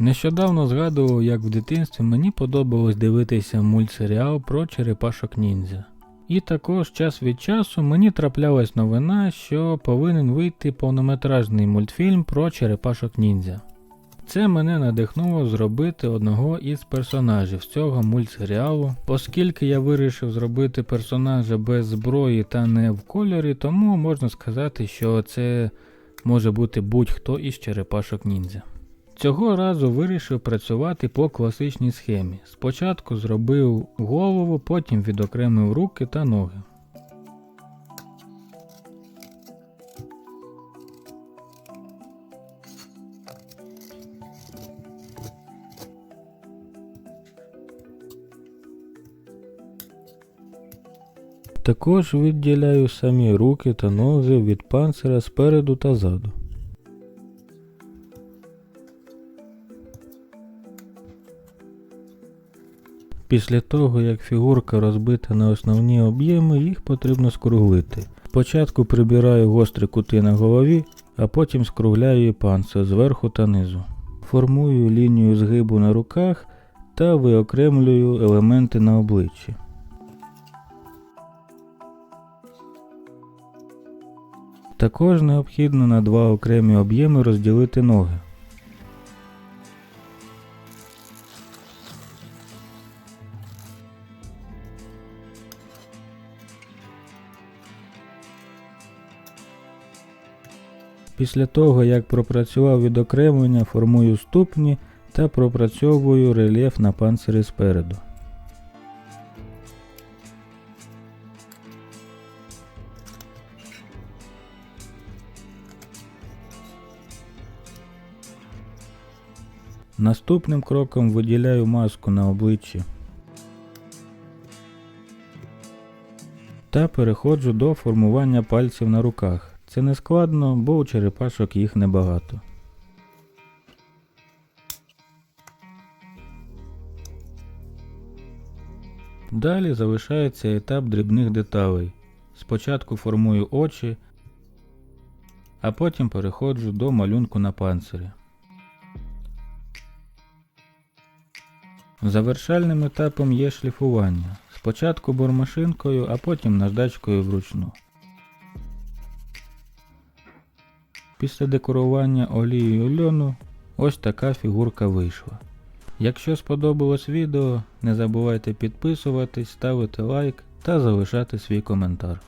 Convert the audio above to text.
Нещодавно згадував, як в дитинстві мені подобалось дивитися мультсеріал про черепашок ніндзя. І також час від часу мені траплялась новина, що повинен вийти повнометражний мультфільм про черепашок ніндзя. Це мене надихнуло зробити одного із персонажів цього мультсеріалу, оскільки я вирішив зробити персонажа без зброї та не в кольорі, тому можна сказати, що це може бути будь-хто із черепашок ніндзя. Цього разу вирішив працювати по класичній схемі. Спочатку зробив голову, потім відокремив руки та ноги. Також відділяю самі руки та ноги від панцира спереду та ззаду. Після того, як фігурка розбита на основні об'єми, їх потрібно скруглити. Спочатку прибираю гострі кути на голові, а потім скругляю панцир зверху та низу. Формую лінію згибу на руках та виокремлюю елементи на обличчі. Також необхідно на два окремі об'єми розділити ноги. Після того, як пропрацював відокремлення, формую ступні та пропрацьовую рельєф на панцирі спереду. Наступним кроком виділяю маску на обличчі. Та переходжу до формування пальців на руках. Це не складно, бо у черепашок їх небагато. Далі залишається етап дрібних деталей. Спочатку формую очі, а потім переходжу до малюнку на панцирі. Завершальним етапом є шліфування. Спочатку бормашинкою, а потім наждачкою вручну. Після декорування олією льону ось така фігурка вийшла. Якщо сподобалось відео, не забувайте підписуватись, ставити лайк та залишати свій коментар.